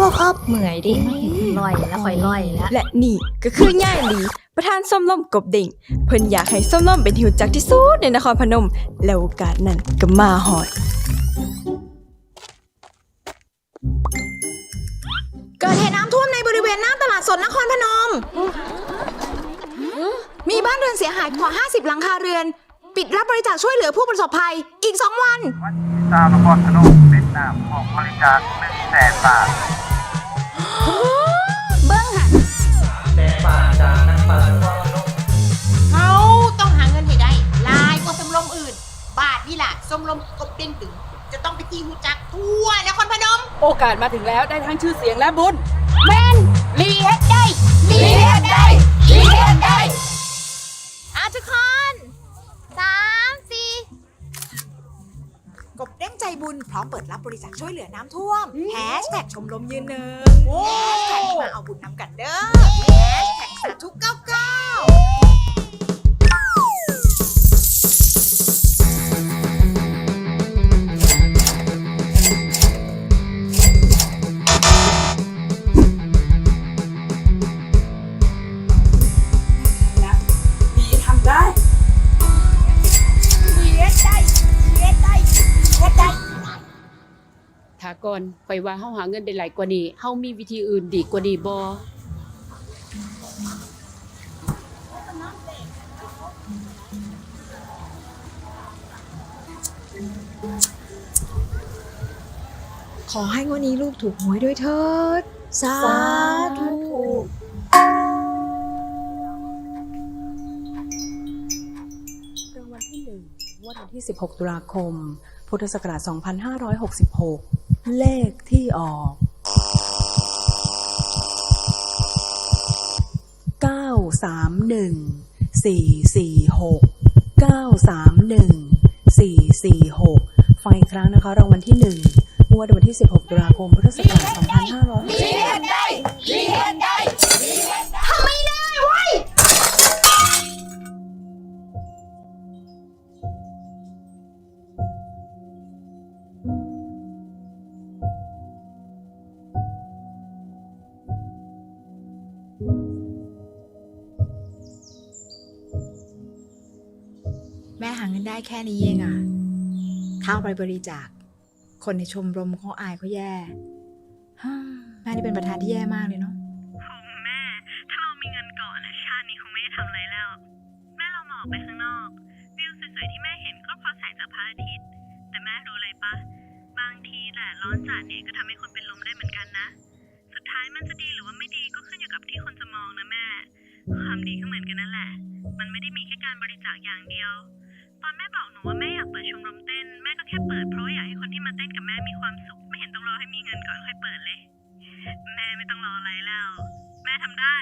บ่ครับ เมื่อยดิลอยแล้วค่อยลอยแล้วและนี่ก็คือย่ายหลีประธานส้มล่มกบเด่งเพิ่นอยากให้ส้มล่มเป็นที่รู้จักที่สุดในนครพนม แล้วโอกาสนั้นก็มาฮอดเกิดเหตุน้ำท่วมในบริเวณหน้าตลาดสดนครพนม มีบ้านเรือนเสียหายกว่า 50 หลังคาเรือน ปิดรับบริจาคช่วยเหลือผู้ประสบภัยอีก 2 วัน วัดตามนครพนม เป็นนามของบริจาคหนึ่งแสนบาทเบิ้งหันเขาต้องหาเงินให้ได้หลายกว่าสมรมอื่น บาทนี่ล่ะสมรมกบเด้งตึง จะต้องไปตีหูจักทั่วนครพนม โอกาสมาถึงแล้วได้ทั้งชื่อเสียงและบุญแมนลีเฮ็ดได้ลีเฮ็ดได้ลีเฮ็ดได้อะทุกคนสามสี่กบเด้ง ใจบุญพร้อมเปิดรับบริจาคช่วยเหลือน้ำท่วมแฮชแท็กชมรมยืนหนึ่งแฮชแท็กมาเอาบุญนำกันเด้อแฮชแท็กสาธุเก้าเก้า ถาก่อนไปว่าเฮาหาเงินได้หลายกว่านี้เฮามีวิธีอื่นดีกว่านี้บ่ขอให้งวันนี้ลูกถูกหวยด้วยเถิด สาธุรางวัลที่1งวดวันที่ 16 ตุลาคม พุทธศักราช 2566 เลขที่ออก 931 446 931 446ฟังอีกครั้งนะคะรางวัลที่1งวดวันที่ 16 ตุลาคม พุทธศักราช2566แม่หาเงินได้แค่นี้เองอะถ้าเอาไปบริจาค คนในชมรมเขาอายเขาแย่แม่นี่เป็นประธานที่แย่มากเลยเนาะแม่ ถ้าเรามีเงินก่อนอะชาตินี้คงไม่ได้ทำอะไรแล้ว แม่เราหมาออกไปข้างนอก วิวสวยๆที่แม่เห็นก็เพราะแสงจากพระอาทิตย์ แต่แม่รู้อะไรปะ บางทีแหละร้อนจัดเนี่ยก็ทำให้คนเป็นลมได้เหมือนกันนะ สุดท้ายมันจะดีหรือว่าไม่ดีก็ขึ้นอยู่กับที่คนจะมองนะแม่ ความดีก็เหมือนกันนั่นแหละ มันไม่ได้มีแค่การบริจาคอย่างเดียว ตอนแม่บอกหนูว่าแม่อยากเปิดชมรมเต้น แม่ก็แค่เปิดเพราะอยากให้คนที่มาเต้นกับแม่มีความสุข ไม่เห็นต้องรอให้มีเงินก่อนค่อยเปิดเลย แม่ไม่ต้องรออะไรแล้ว แม่ทำได้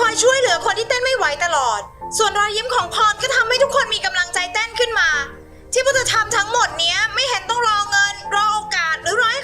คอยช่วยเหลือคนที่เต้นไม่ไหวตลอด ส่วนรอยยิ้มของพรก็ทำให้ทุกคนมีกำลังใจเต้นขึ้นมา ที่พวกเธอทำทั้งหมดเนี้ยไม่เห็นต้องรอเงิน รอโอกาสหรือรอให้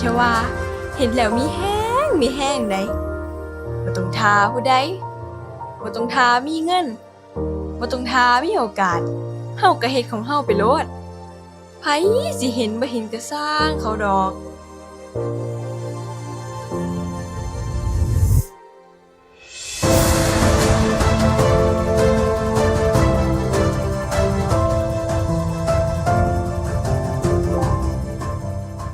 ชว่าเห็นแล้วมีแห้งมีแห้งไดบ่ต้องทาผู้ใดบ่ต้องทามีเงินบ่ต้องทามีโอกาสเฮาก็เฮ็ดของเฮาไปโลดไผสิเห็นบ่เห็นก็สร้างเขาดอก